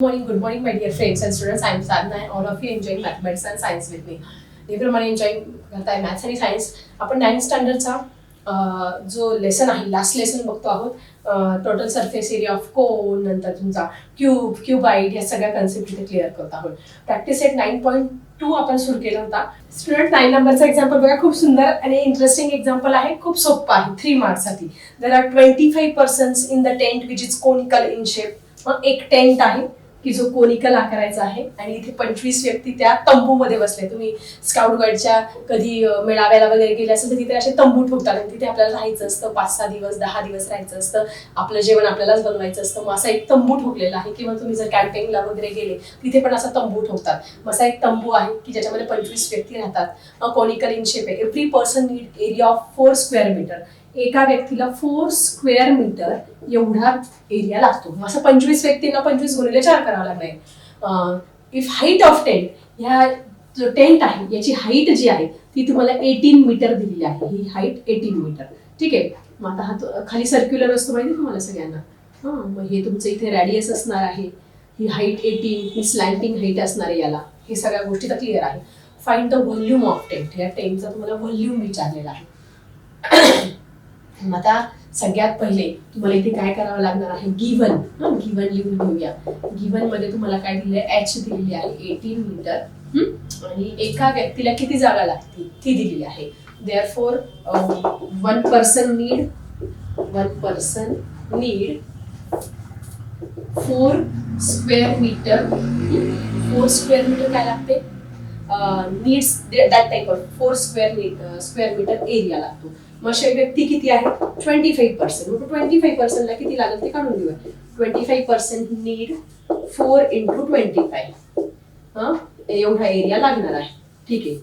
morning, good morning, my dear friends and students. I am Sadhana and all of you enjoying mathematics and science with me. नेहमीप्रमाणे enjoy करताय maths आणि science आपण ninth स्टँडर्डचा जो lesson आहे last lesson बघतो आहोत. Total surface area of cone नंतर तुमचा क्यूब क्यूबाईट या सगळ्या कन्सेप्ट इथे क्लिअर करत आहोत. Practice eight nine point two आपण सुरू केला होता. स्टुडंट नाईन नंबरचा एक्झाम्पल बघा खूप सुंदर आणि इंटरेस्टिंग एक्झाम्पल आहे. खूप सोपं आहे three मार्क्ससाठी there are twenty five persons in the tent which is conical in shape मग एक टेंट आहे. की जो कोनिकल आकारायचा आहे. आणि इथे पंचवीस व्यक्ती त्या तंबूमध्ये बसले. तुम्ही स्काउट गाईडच्या कधी मेळाव्याला वगैरे गेले असेल तर तिथे असे तंबू ठोकतात आणि तिथे आपल्याला राहायचं असतं. पाच सहा दिवस दहा दिवस राहायचं असतं. आपलं जेवण आपल्यालाच बनवायचं असतं. मग असा एक तंबू ठोकलेला आहे किंवा तुम्ही जर कॅम्पिंगला वगैरे गेले तिथे पण असा तंबू ठोकतात मग असा एक तंबू आहे की ज्याच्यामध्ये पंचवीस व्यक्ती राहतात. कोनिकल इन शेप आहे. Every person need area of four square metre एका व्यक्तीला फोर स्क्वेअर मीटर एवढा एरिया लागतो. असं पंचवीस व्यक्तींना पंचवीस गुणिले चार करावं लागणार इफ हाईट ऑफ टेंट ह्या जो टेंट आहे याची हाईट जी आहे ती तुम्हाला एटीन मीटर दिलेली आहे. ही हाईट एटीन मीटर ठीक आहे? मग आता हा खाली सर्क्युलर असतो माहिती तुम्हाला सगळ्यांना? हां मग हे तुमचं इथे रॅडियस असणार आहे. ही हाईट एटीन ही स्लँटिंग हाईट असणार आहे याला. हे सगळ्या गोष्टी तर क्लिअर आहे. Find the volume of tent या टेंटचा तुम्हाला व्हॉल्यूम विचारलेला आहे. आता सगळ्यात पहिले तुम्हाला इथे काय करावं लागणार आहे? गिवन गिवन लिहून घेऊया. गिवनमध्ये तुम्हाला काय दिलंय एच दिलेली आहे. एटीन मीटर आणि एका व्यक्तीला किती जागा लागते ती दिलेली आहे. There four one person need one person need four square metre four square metre काय लागते? Needs that type of four square square metre area लागतो. मग व्यक्ती किती आहे? ट्वेंटी फाईव्ह पर्सेंट मग ट्वेंटी फाईव्ह पर्सेंटला किती लागेल ते काढून घेऊया. Twenty five percent need four into twenty five एवढा एरिया लागणार आहे. ठीक आहे.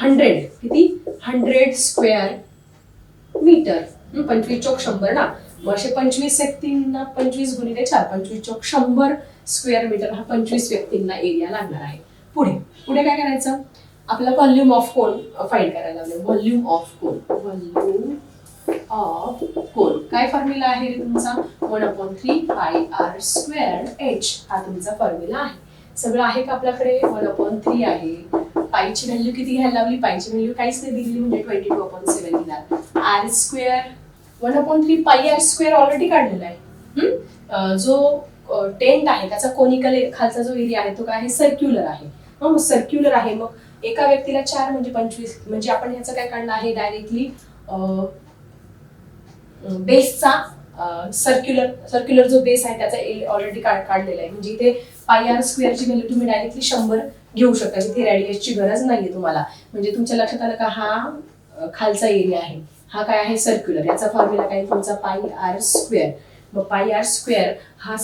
हंड्रेड किती? हंड्रेड स्क्वेअर मीटर पंचवीस चौक शंभर ना? मग असे पंचवीस व्यक्तींना पंचवीस गुणिले चार. पंचवीस चौक शंभर स्क्वेअर मीटर हा पंचवीस व्यक्तींना एरिया लागणार आहे. पुढे. पुढे काय करायचं? आपला व्हॉल्यूम ऑफ कोण फाईंड करायला लागलं. Volume of cone volume of cone काय फॉर्म्युला आहे तुमचा? One upon three pi r square h हा तुमचा फॉर्म्युला आहे. सगळं आहे का आपल्याकडे? वन अपॉन थ्री आहे. पायची व्हॅल्यू किती घ्यायला लावली? पायची व्हॅल्यू काहीच नाही दिली म्हणजे ट्वेंटी टू अपॉन सेवन दिला. R square one upon three pi r square already काढलेला आहे. जो टेंट आहे त्याचा कोनिकल खालचा जो एरिया आहे तो काय आहे? सर्क्युलर आहे. सर्क्युलर आहे. मग एका व्यक्तीला चार म्हणजे पंचवीस म्हणजे आपण ह्याचं काय काढणं आहे डायरेक्टली बेसचा सर्क्युलर सर्क्युलर जो बेस आहे त्याचा ऑलरेडी काढलेला आहे. म्हणजे इथे पाय आर स्क्वेअरची व्हॅल्यू तुम्ही डायरेक्टली शंभर घेऊ शकता. इथे रॅडियसची गरज नाहीये तुम्हाला. म्हणजे तुमच्या लक्षात आलं का? हा खालचा एरिया आहे. हा काय आहे? सर्क्युलर याचा फॉर्म्युला काय? तुमचा pi r square pi r square हा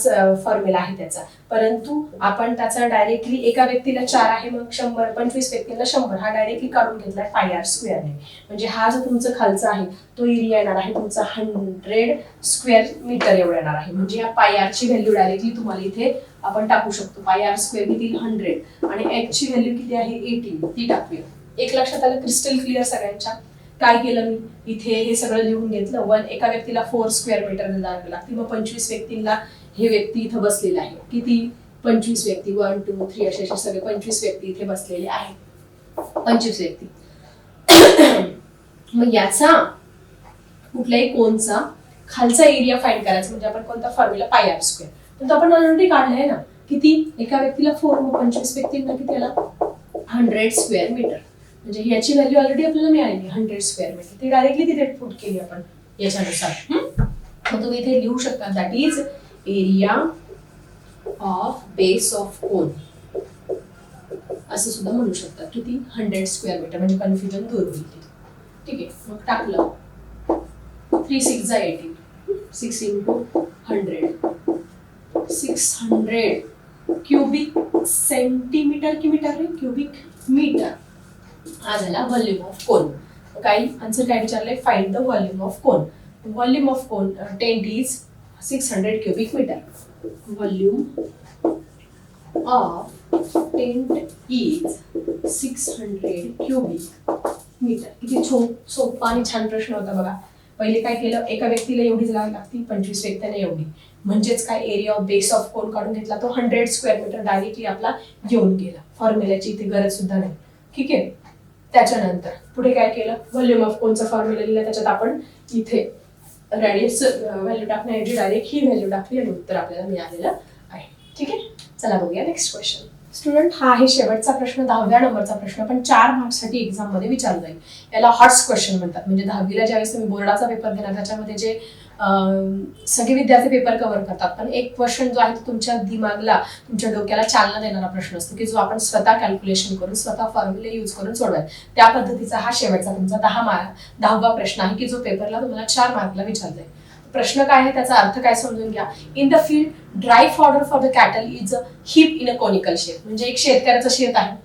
फॉर्म्युला आहे त्याचा. परंतु आपण त्याचा डायरेक्टली एका व्यक्तीला चार आहे मग शंभर पंचवीस व्यक्तीला शंभर. हा डायरेक्टली काढून घेतलाय पाय आर स्क्वेअरने म्हणजे हा जो तुमचा खालचा आहे तो एरिया येणार आहे तुमचा हंड्रेड स्क्वेअर मीटर एवढा येणार आहे. म्हणजे या पाय आरची व्हॅल्यू डायरेक्टली तुम्हाला इथे आपण टाकू शकतो. पाय आर स्क्वेअर किती? हंड्रेड आणि एच ची व्हॅल्यू किती आहे? एटीन ती टाकूया. एक लक्षात आलं? क्रिस्टल क्लिअर सगळ्यांच्या? काय केलं मी? इथे हे सगळं लिहून घेतलं. वन एका व्यक्तीला फोर स्क्वेअर मीटर लागते. मग पंचवीस व्यक्तींना हे व्यक्ती इथं बसलेला आहे. किती? पंचवीस व्यक्ती. वन टू थ्री असे असे सगळे पंचवीस व्यक्ती इथे बसलेले आहेत. पंचवीस व्यक्ती. मग याचा कुठल्याही कोनचा खालचा एरिया फाईंड करायचा. म्हणजे आपण कोणता फॉर्म्युला पाय आर स्क्वेअर तर तो आपण ऑलरेडी काढलाय ना. किती? एका व्यक्तीला फोर मग पंचवीस व्यक्तींना किती आला हंड्रेड स्क्वेअर मीटर म्हणजे ह्याची व्हॅल्यू ऑलरेडी आपल्याला मिळाली हंड्रेड स्क्वेअर मीटर ती डायरेक्टली तिथे फूट केली आपण याच्यानुसार. मग तुम्ही इथे लिहू शकता that is area of base of cone असं सुद्धा म्हणू शकता किती? हंड्रेड स्क्वेअर मीटर म्हणजे कन्फ्युजन दूर होईल ठीक आहे मग टाकलं. थ्री सिक्स जा eighteen six into hundred six hundred cubic centimetre की मीटर क्युबिक मीटर हा झाला व्हॉल्यूम ऑफ कोन काही आन्सर काय विचारलंय find the volume of cone volume of cone tent is six hundred cubic metre volume of tent is six hundred cubic metre किती छो सोपा आणि छान प्रश्न होता बघा. पहिले काय केलं? एका व्यक्तीला एवढीच लाग लागती पंचवीस व्यक्तीने एवढी. म्हणजेच काय? Area of base of cone काढून घेतला? तो हंड्रेड स्क्वेअर मीटर डायरेक्टली आपला येऊन गेला. फॉर्म्युलाची इथे गरज सुद्धा नाही. ठीक आहे? त्याच्यानंतर. पुढे काय केलं? व्हॉल्यूम ऑफ कोणचा फॉर्म्युला लिहिला त्याच्यात आपण इथे रेडियस व्हॅल्यू टाकण्याऐवजी डायरेक्ट ही व्हॅल्यू टाकली आणि उत्तर आपल्याला मिळालेलं आहे. ठीक आहे? चला बघूया नेक्स्ट क्वेश्चन स्टुडंट हा आहे शेवटचा प्रश्न दहाव्या नंबरचा प्रश्न पण चार मार्क्ससाठी एक्झाममध्ये विचारलं विचारला जाईल याला हॉट्स क्वेश्चन म्हणतात. म्हणजे दहावीला ज्यावेळेस तुम्ही बोर्डाचा पेपर देणार त्याच्यामध्ये जे सगळे विद्यार्थी पेपर कव्हर करतात. पण एक क्वेश्चन जो आहे तो तुमच्या दिमागला तुमच्या डोक्याला चालना देणारा प्रश्न असतो की जो आपण स्वतः कॅल्क्युलेशन करून स्वतः फॉर्म्युले यूज करून सोडवाय. त्या पद्धतीचा हा शेवटचा तुमचा दहा मार्क दहावा प्रश्न आहे की जो पेपरला तुम्हाला चार मार्कला विचारलाय प्रश्न काय आहे? त्याचा अर्थ काय समजून घ्या. In the field dry fodder for the cattle is a heap in a conical shape म्हणजे एक शेतकऱ्याचं शेत आहे.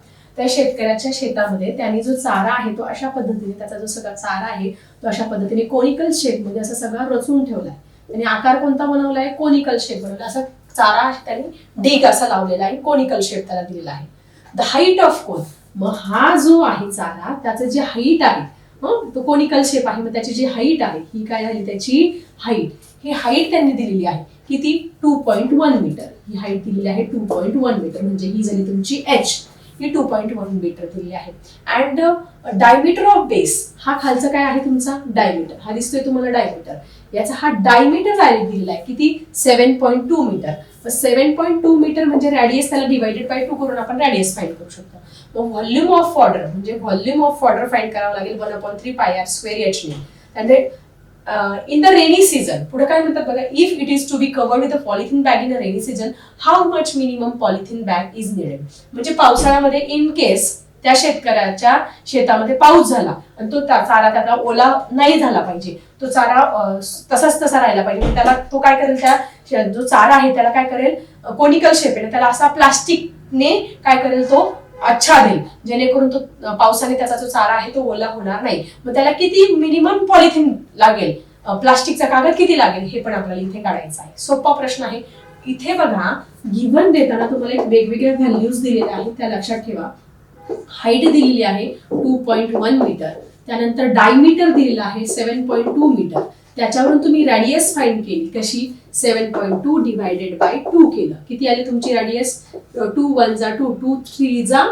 त्या शेतकऱ्याच्या शेतामध्ये त्यांनी जो चारा आहे तो अशा पद्धतीने त्याचा जो सगळा चारा आहे तो अशा पद्धतीने कोनिकल शेपमध्ये असा सगळा रचून ठेवलाय. त्यांनी आकार कोणता बनवलाय? कोनिकल शेप बनवला असा चारा त्यांनी डेक असा लावलेला आहे कोनिकल शेप त्याला दिलेला आहे. द हाईट ऑफ कोन मग हा जो आहे चारा त्याचं जे हाईट आहे तो कोनिकल शेप आहे. मग त्याची जी हाईट आहे ही काय झाली? त्याची हाईट ही हाईट त्यांनी दिलेली आहे किती? टू पॉईंट वन मीटर ही हाईट दिलेली आहे टू पॉईंट वन मीटर म्हणजे ही झाली तुमची एच ही टू पॉईंट वन मीटर दिलेली आहे. अँड डायमीटर ऑफ बेस हा खालचा काय आहे तुमचा? डायमीटर हा दिसतोय तुम्हाला डायमीटर याचा हा डायमीटर व्हॅल्यू दिलेला आहे. किती? Seven point two metre seven point two metre म्हणजे रॅडियस त्याला डिवायडेड बाय टू करून आपण रॅडियस फाईंड करू शकतो. मग व्हॉल्यूम ऑफ ऑर्डर म्हणजे व्हॉल्यूम ऑफ ऑर्डर फाईंड करावं लागेल one upon three pi r square याचने त्यामुळे इन द रेनी सीझन पुढे काय म्हणतात बघा if it is to be covered with a polythene bag in a rainy season how much minimum polythene bag is needed म्हणजे पावसाळ्यामध्ये in case त्या शेतकऱ्याच्या शेतामध्ये पाऊस झाला आणि तो त्या- चारा त्याला ओला नाही झाला पाहिजे तो चारा तसाच तसा राहिला पाहिजे त्याला तो काय करेल त्या जो चारा आहे त्याला काय करेल कोनिकल शेपेल त्याला असा प्लास्टिकने काय करेल तो आच्छादेल जेणेकरून तो पावसाने त्याचा जो चारा आहे तो ओला होणार नाही. मग त्याला किती मिनिमम पॉलिथिन लागेल? प्लास्टिकचा कागद किती लागेल? हे पण आपल्याला इथे काढायचं आहे. सोपा प्रश्न आहे. इथे बघा गिव्हन देताना तुम्हाला एक वेगवेगळ्या व्हॅल्यूज दिलेल्या आहेत. त्या लक्षात ठेवा. हाईट दिलेली आहे टू पॉईंट वन मीटर त्यानंतर डायमीटर दिलेला आहे सेवन पॉईंट टू मीटर त्याच्यावरून तुम्ही रॅडियस फाईंड केली कशी? Seven point two divided by two केलं. किती आली तुमची रॅडियस टू वन जा टू टू थ्री जा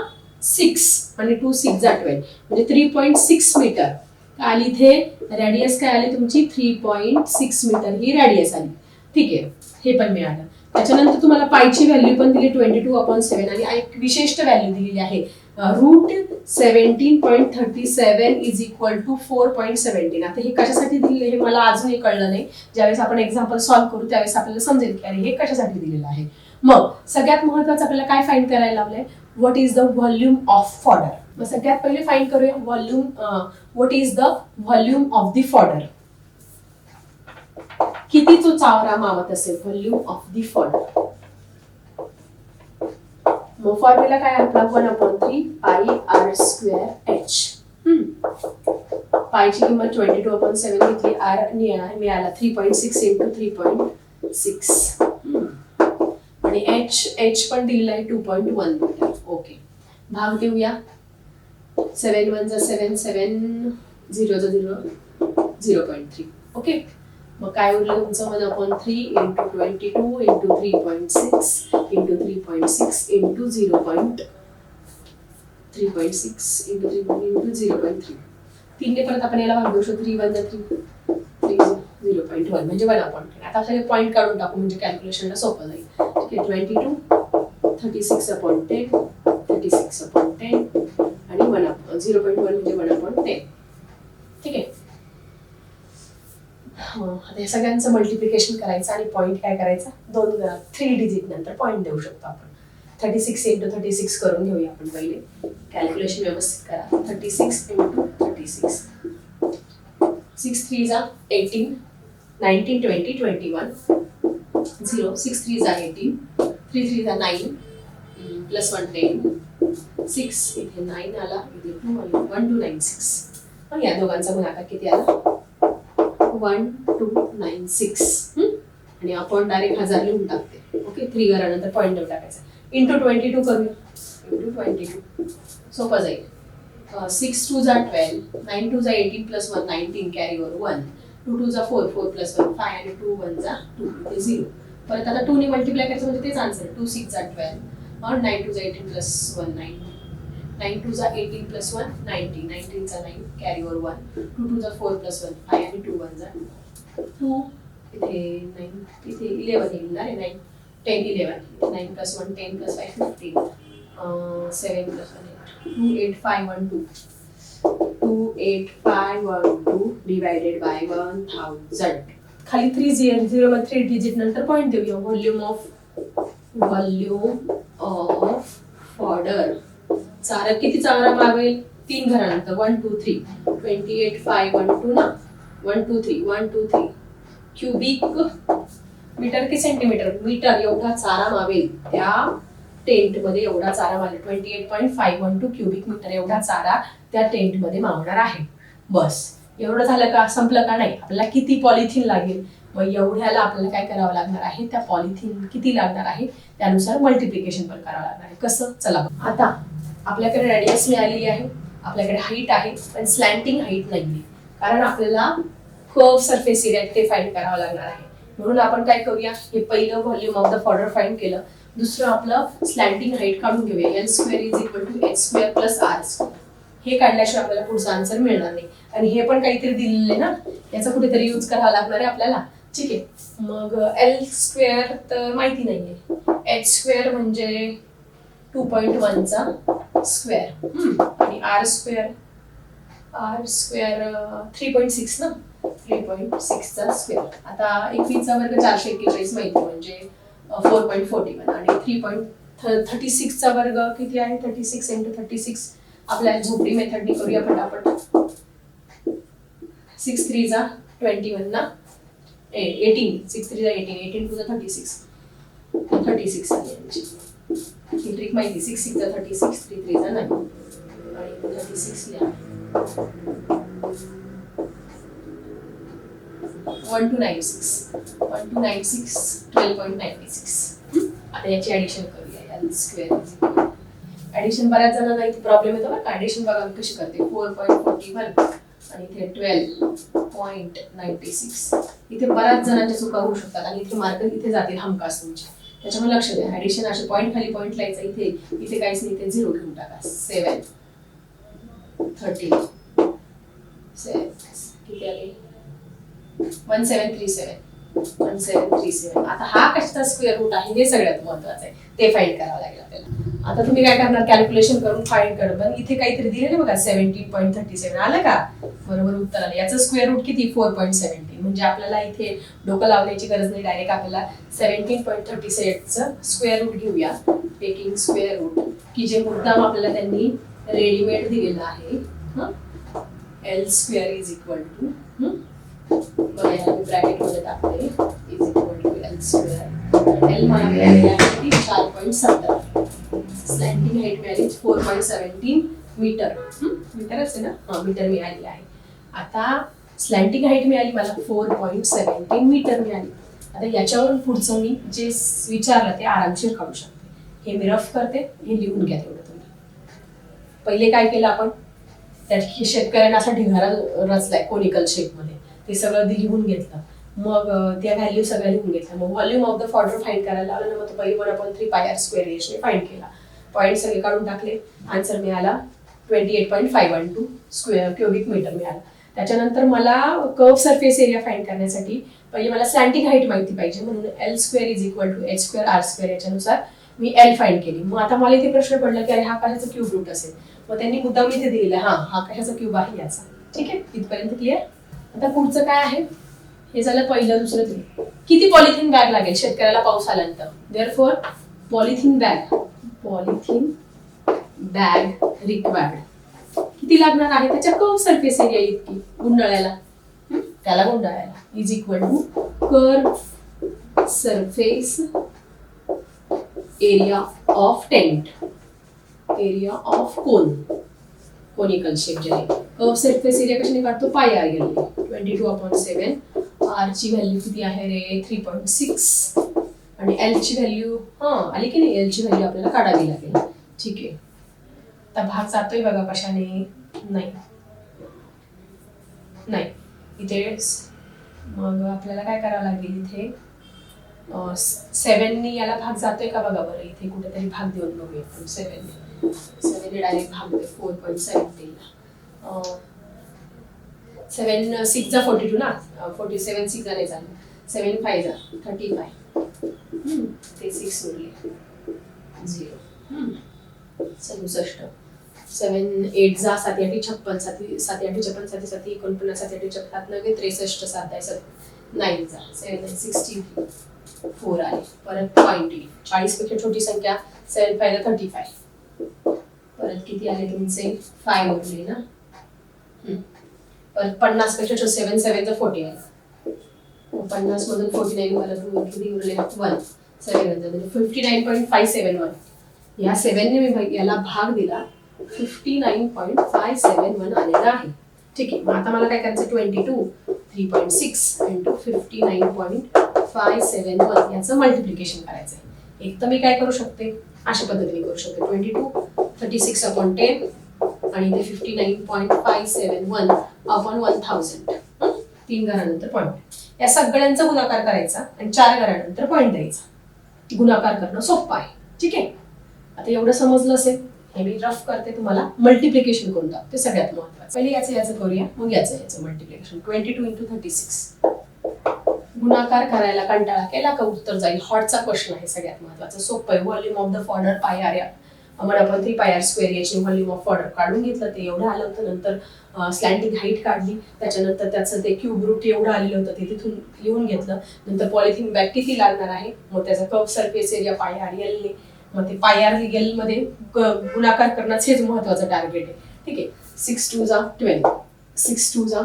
सिक्स आणि टू सिक्स जा ट्वेल्व म्हणजे थ्री पॉईंट सिक्स मीटर आली इथे? रॅडियस काय आली तुमची? थ्री पॉईंट सिक्स मीटर ही रॅडियस आली. ठीक आहे. हे पण मिळालं. त्याच्यानंतर तुम्हाला पायची व्हॅल्यू पण दिली ट्वेंटी टू अपॉन सेव्हन आणि एक विशिष्ट व्हॅल्यू दिलेली आहे. Root seventeen point thirty seven is equal to four point seventeen आता हे कशासाठी दिलेलं हे मला अजूनही कळलं नाही. ज्यावेळेस आपण एक्झाम्पल सॉल्व्ह करू त्यावेळेस आपल्याला समजेल की अरे हे कशासाठी दिलेलं आहे. मग सगळ्यात महत्वाचं आपल्याला काय फाईंड करायला लावलंय? What is the volume of fodder मग सगळ्यात पहिले फाईंड करूया volume what is the volume of the fodder किती तो चावरा मावत असेल? व्हॉल्यूम ऑफ द फॉडर मग फॉर्म्युला काय आपला one upon three pi r square h पायची किंमत ट्वेंटी टू अपॉन सेव्हन घेतली आर मिळाला three point six into three point six आणि एच एच पण दिलेला आहे two point one metre okay भाग देऊया. सेवन वन जा सेवन सेवन झिरो जा zero zero point three okay मग काय उरलं तुमचं? One upon three into twenty two into three point six three point six into zero point three point six zero point three तीनने परत आपण याला भाग देऊ शकतो. Three one three three zero point one म्हणजे वन अपॉइंट टेन आता आपल्याला पॉईंट काढून टाकू म्हणजे कॅल्क्युलेशनला सोपं जाईल. ठीक आहे twenty two thirty six upon ten thirty six upon ten आणि one up zero point one म्हणजे वन अपॉइंट टेन ठीक आहे हं, आता सगळ्यांचं मल्टिप्लिकेशन करायचं आणि पॉईंट काय करायचा? दोन थ्री डिजिट नंतर पॉईंट देऊ शकतो आपण. Thirty six into thirty six करून घेऊया आपण पहिले. कॅल्क्युलेशन व्यवस्थित करा. Thirty six into thirty six six three जा eighteen nineteen twenty twenty one zero six three जा एटीन थ्री थ्री जा nine plus one ten six इथे नाईन आला. इथे टू आला. वन टू नाईन सिक्स मग या दोघांचा गुणाकार किती आला? वन टू नाईन सिक्स आणि आपण डायरेक्ट हजार लिहून टाकते. ओके थ्री घरानंतर पॉईंट देऊन टाकायचा. इंटू ट्वेंटी टू करूया. इंटू ट्वेंटी टू सोपं जाईल. सिक्स टू जा ट्वेल्व नाईन टू जा eighteen plus one nineteen carry over one two two जा four four plus one five आणि टू वन जा टू ते झिरो परत आता टूने मल्टिप्लाय करायचं म्हणजे तेच आन्सर टू सिक्स जा ट्वेल्व नाईन टू जा eighteen plus one nine nine two जा eighteen plus one ninety नाईन्टीनचा nine carry over one two two जा फोर प्लस वन फाय आणि टू वन जा टू इथे नाईन इथे इलेवन येईल ना रे nine ten eleven nine plus one ten plus five fifteen seven plus one eight two eight five one two two eight five one two divided by one thousand खाली three zero zero one three digit नंतर point देऊया. Volume of volume of fodder चारा किती चारा मागेल तीन घरानंतर. One two three twenty eight five one two ना? One two three one two three cubic metre की सेंटीमीटर मीटर एवढा चारा मावेल त्या टेंटमध्ये एवढा चारा Marvel twenty eight point five one two cubic metre एवढा चारा त्या टेंटमध्ये मावणार आहे. बस. एवढं झालं का? संपलं का नाही? आपल्याला किती पॉलिथिन लागेल? मग एवढ्याला आपल्याला काय करावं लागणार आहे? त्या पॉलिथिन किती लागणार आहे? त्यानुसार मल्टिप्लिकेशन पण करावं लागणार आहे. कसं? चला आता आपल्याकडे रेडियस मिळालेली आहे आपल्याकडे हाईट आहे पण स्लॅन्टिंग हाईट नाहीये. कारण आपल्याला कर्व सरफेस एरिया ते फाईंड करावं लागणार आहे. म्हणून आपण काय करूया हे पहिलं volume of the fodder find केलं. दुसरं आपलं स्लॅन्टिंग हाईट काढून घेऊया. L square is equal to h square plus r square हे काढल्याशिवाय आपल्याला पुढचा आन्सर मिळणार नाही. आणि हे पण काहीतरी दिलेले ना? याचा कुठेतरी यूज करावा लागणार आहे आपल्याला. ठीक आहे. मग एल स्क्वेअर तर माहिती नाहीये. एच स्क्वेअर म्हणजे टू पॉईंट वनचा स्क्वेअर आणि r square r square three point six ना? थ्री पॉईंट सिक्सचा स्क्वेअर आता एकवीसचा वर्ग चारशे एक्केचाळीस माहिती म्हणजे फोर पॉईंट फोर्टी वन आणि थ्री पॉईंट थर्टी सिक्सचा वर्ग किती आहे? Thirty six into thirty six आपल्या झोपडी मेथडनी करूया पटापट. सिक्स थ्रीचा ट्वेंटी वन ना? Eighteen six थ्रीचा eighteen eighteen two thirty six thirty six आहे ही ट्रिक माहिती six six thirty six three three नाही. आणि थर्टी सिक्स लिहा one two nine six one two nine six twelve point ninety six आता याची addition करूया L square addition बऱ्याच जणांना इथे प्रॉब्लेम येतो बरं का. ॲडिशन बघा मी कशी करते. फोर पॉईंट फोर्टी वन आणि इथे ट्वेल्व पॉईंट नाईन्टी सिक्स इथे बऱ्याच जणांच्या चुका होऊ शकतात आणि इथे मार्क इथे जातील हमखास तुमचे. त्याच्यामुळे लक्ष द्या. ॲडिशन असे पॉईंट खाली पॉईंट लिहायचं इथे. इथे काहीच नाही इथे झिरो घेऊन टाका. सेवन थर्टीन सेवन किती आले one seven three seven one seven three seven आता हा कशाचा स्क्वेअर रूट आहे हे सगळ्यात महत्वाचं आहे. ते फाईंड करावं लागेल आपल्याला. आता तुम्ही काय करणार? कॅल्क्युलेशन करून फाईंड करणार इथे काहीतरी दिलेलं बघा सेव्हन्टीन पॉईंट थर्टी सेवन आलं का? बरोबर उत्तर आलं. याचं स्क्वेअर रूट किती? फोर पॉईंट सेव्हन्टीन म्हणजे आपल्याला इथे डोकं लावण्याची गरज नाही. डायरेक्ट आपल्याला सेव्हन्टीन पॉईंट थर्टी सेव्हनचं स्क्वेअर रूट घेऊया. टेकिंग स्क्वेअर रूट की जे मुद्दाम आपल्याला त्यांनी रेडीमेड दिलेलं आहे. L square is equal to बघा याला टाकते. Is equal to L square L मला चार पॉईंट सतरा. स्लॅन्टिंग हाईट मिळाली फोर पॉईंट सेव्हन्टीन मीटर मीटरच आहे ना? हा मीटर मिळाली आहे. आता स्लॅन्टिंग हाईट मिळाली मला फोर पॉईंट सेव्हन्टीन मीटर मिळाली. आता याच्यावरून पुढचं मी जे विचारलं ते आरामशीर काढू शकते. हे मी रफ करते हे लिहून घ्या तेवढं तुम्ही. पहिले काय केलं आपण? त्या शेतकऱ्यांना असा ढिगारा रचलाय कोनिकल शेपमध्ये ते सगळं लिहून घेतलं. मग त्या व्हॅल्यू सगळ्या लिहून घेतल्या. मग volume of the fodder find करायला लावलं ना मग तो पहिले one upon three pi r square रेशने find केला. पॉईंट सगळे काढून टाकले. आन्सर मिळाला twenty eight point five one two square cubic metre मिळाला. त्याच्यानंतर मला कर्व सरफेस एरिया फाईंड करण्यासाठी पहिले मला स्लॅन्टिंग हाईट माहिती पाहिजे. म्हणून L square is equal to H square R square याच्यानुसार मी एल फाईंड केली. मग आता मला इथे प्रश्न पडला की अरे हा कशाचा क्यूब रूट असेल? मग त्यांनी मुद्दाम इथे दिलेला हा हा कशाचा क्यूब आहे याचा? ठीक आहे? इथपर्यंत क्लिअर आता पुढचं काय आहे? हे झालं पहिलं दुसरं ते किती पॉलिथिन बॅग लागेल? शेतकऱ्याला पाऊस आल्यानंतर. Therefore polythene bag polythene bag required किती लागणार आहे? त्याच्या कर्व सरफेस एरिया इतकी गुंडाळ्याला त्याला गुंडाळ्याला is equal to curve surface area of tent area of cone conical shape जे आहे. कर्व सरफेस एरिया कशाने काढतो? पाय गेली ट्वेंटी टू अपॉन सेवन आरची व्हॅल्यू किती आहे रे? थ्री पॉईंट सिक्स आणि एलची व्हॅल्यू हां आली की नाही? एलची व्हॅल्यू आपल्याला काढावी लागेल. ठीक आहे. आता भाग जातोय बघा कशाने. नाही. नाही. इथे मग आपल्याला काय करावं लागेल इथे? सेवननी याला भाग जातोय का बघा बरं? इथे कुठेतरी भाग देऊन बघूया आपण. सेवनने सेवनने डायरेक्ट भाग देऊ फोर पॉईंट सेव्हन्टीनला सेवन सिक्सचा फोर्टी टू ना? फोर्टी सेवन सिक्स जा नाही सेवन फाय झा थर्टी फाय ते सिक्स उरले. झिरो सदुसष्ट. सेवन एट जा. सात आठी छप्पन. साती सात आठी छप्पन साती साती एकोणपन्नास सात आठी छप्पन नव्हे त्रेसष्ट सात आहे सत नाईन जा. सेवन नाईन सिक्स्टी फोर आले. परत पॉईंट चाळीसपेक्षा छोटी संख्या. सेवन फाय थर्टी फाय परत किती आले तुमचे? फाय उरले ना? हम्म. पन्नासपेक्षा सेवन सेवन तर फोर्टी नाईन पन्नास मधून फोर्टी नाईन परत किती उरले? वन सेवन म्हणजे fifty nine point five seven one या सेव्हनने मी याला भाग दिला. Fifty nine point five seven one आलेला आहे. ठीक आहे. मग आता मला काय करायचं? Twenty two three point six into fifty nine point five seven one याचं मल्टिप्लिकेशन करायचं आहे. एक तर मी काय करू शकते? अशा पद्धतीने करू शकते. Twenty two thirty six upon ten आणि ते fifty nine point five seven one upon one thousand तीन घरानंतर पॉईंट या सगळ्यांचा गुणाकार करायचा आणि चार घरानंतर पॉईंट द्यायचा. गुणाकार करणं सोपं आहे. ठीक आहे? आता एवढं समजलं असेल? हे मी रफ करते तुम्हाला. मल्टिप्लिकेशन करून दाखवते सगळ्यात महत्वाचं. पहिले याचं याचं करूया. मग याचं याचं multiplication twenty two into thirty six गुणाकार करायला कंटाळा केला का उत्तर जाईल. हॉटचा क्वेश्चन आहे सगळ्यात महत्त्वाचा. सोपं आहे. Volume of the fodder pi r आम्हाला आपण थ्री पाय आर स्क्वेअर याचे व्हॉल्यूम ऑफ ऑर्डर काढून घेतलं ते एवढं आलं होतं. नंतर स्लँडिंग हाईट काढली. त्याच्यानंतर त्याचं ते क्यूब रूट एवढं आलेलं होतं ते तिथून लिहून घेतलं. नंतर पॉलिथिन बॅग किती लागणार आहे? मग त्याचा cup surface area pi r एलने मग ते पाय आर एलमध्ये गुणाकार करणं हेच महत्वाचं टार्गेट आहे. ठीक आहे? सिक्स टू जा ट्वेल्व सिक्स टू जा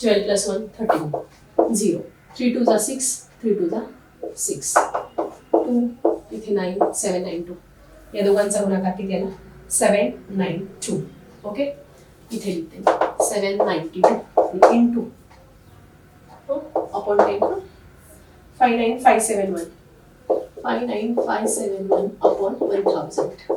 twelve plus one thirteen zero three two जा सिक्स थ्री टू जा सिक्स टू इथे नाईन सेवन नाईन टू या दोघांचा गुणाकार किती आला सेवन नाईन टू ओके इथे लिहिते. Seven ninety two in two upon ten five nine five seven one five nine five seven one upon one thousand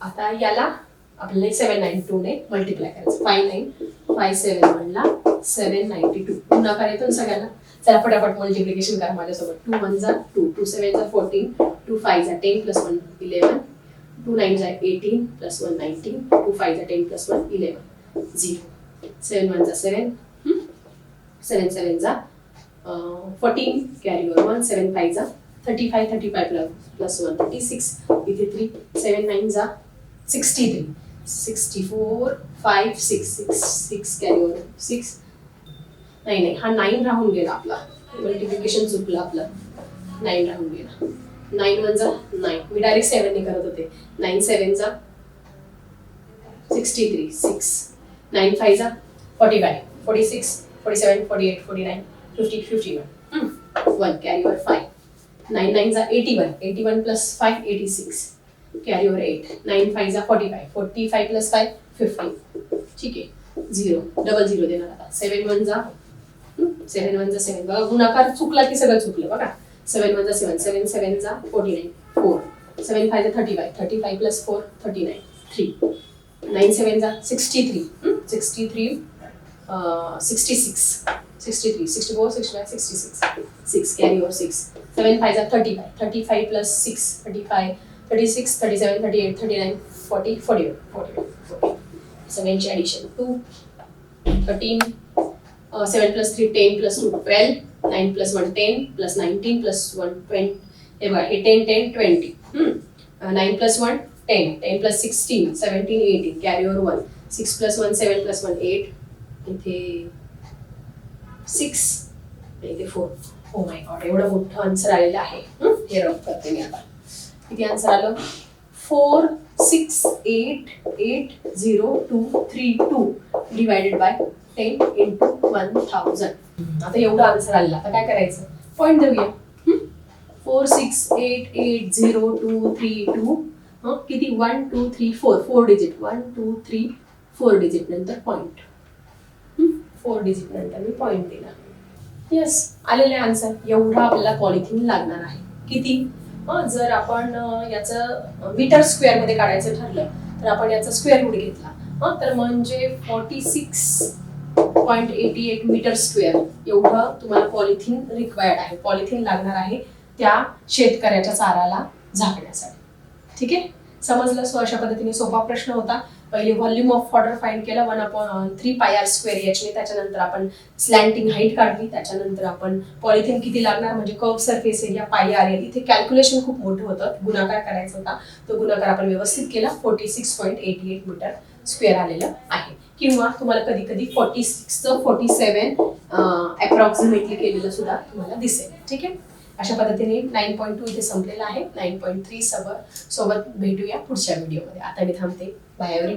आता याला आपल्याला सेवन नाईन टू ने मल्टिप्लाय करायचं. फाय नाईन फाय सेवन वनला seven ninety two पुन्हा येतो सगळ्यांना? चला फटाफट मल्टिप्लिकेशन करा माझ्यासोबत. टू वन जा टू टू सेवन जा फोर्टीन टू फाय झा ten plus one eleven two nine झा eighteen plus one nineteen two five झा ten plus one eleven zero. Seven one झा सेवन सेवन सेवन जा fourteen carry one seven five जा thirty five thirty five plus plus one thirty six इथे three seven nine जा sixty three. Sixty four five six six six carry six नाही नाही हा nine राहून गेला आपला. मल्टिप्लिकेशन चुकलं आपलं. नाईन राहून गेला. नाईन वन जा नाईन. मी डायरेक्ट सेवनने करत होते. नाईन सेवन जा sixty three six nine five जा forty five forty six forty seven forty eight forty nine fifty fifty one one carry over five nine nine जा eighty one eighty one plus five eighty six carry over eight nine five जा forty five forty five plus five fifty ठीक आहे. Zero double zero देणार आता. सेवन one जा. सेवन one जा सेवन बघा गुणाकार चुकला की सगळं चुकलं बघा. सेवन वन जा सेवन सेवन सेवन जा forty nine four. Seven five जा thirty five thirty five plus four thirty nine three. Nine seven जा sixty three. Sixty three sixty six. Sixty three sixty four sixty five sixty six. Six carry over six seven five जा thirty five thirty five plus six thirty five thirty six thirty seven thirty eight thirty nine forty forty one forty one forty सेवनची addition two thirteen seven plus three ten plus two twelve. Nine plus one ten plus nineteen plus one twenty हे बघा हे ten ten twenty. Nine plus one ten. Ten plus sixteen seventeen eighteen. Carry over one. Six plus one seven plus one eight. इथे six. इथे four. Oh my God एवढं मोठं answer आलेलं आहे. हे रफ करते मी आता. किती आन्सर आलं? Four six eight eight zero two three two divided by ten into one thousand आता एवढा आन्सर आला आता काय करायचं? पॉईंट देऊया. Four six eight eight zero two three two किती? One two three four four digit one two three four digit नंतर point four digit नंतर मी पॉईंट दिला येस आलेले आन्सर एवढा आपल्याला पॉलिथिन लागणार आहे. किती? जर आपण याचं मीटर स्क्वेअरमध्ये काढायचं ठरलं तर आपण याचा स्क्वेअर रूट घेतला. हा तर म्हणजे forty six point eighty eight metre square एवढं तुम्हाला पॉलिथिन रिक्वायर्ड आहे. पॉलिथिन लागणार आहे त्या शेतकऱ्याच्या चाराला झाकण्यासाठी. ठीक आहे? समजलं? सो अशा पद्धतीने सोपा प्रश्न होता. पहिले व्हॉल्यूम ऑफ ऑर्डर फाईंड केलं one upon three pi r square याचने त्याच्यानंतर आपण स्लॅन्टिंग हाईट काढली त्याच्यानंतर आपण पॉलिथिन किती लागणार म्हणजे curve surface area pi r इथे कॅल्क्युलेशन खूप मोठं होतं. गुणाकार करायचा होता. तो गुणाकार आपण व्यवस्थित केला. Forty six point eighty eight metre square आलेलं आहे. किंवा तुम्हाला कधी कधी फोर्टी सिक्सचं फोर्टी सेवन अप्रॉक्सिमेटली केलेलं सुद्धा तुम्हाला दिसेल. ठीक आहे? अशा पद्धतीने नाईन पॉईंट टू इथे संपलेला आहे. नाईन पॉईंट थ्री सोबत सोबत भेटूया पुढच्या व्हिडिओमध्ये आता मी थांबते. Bye every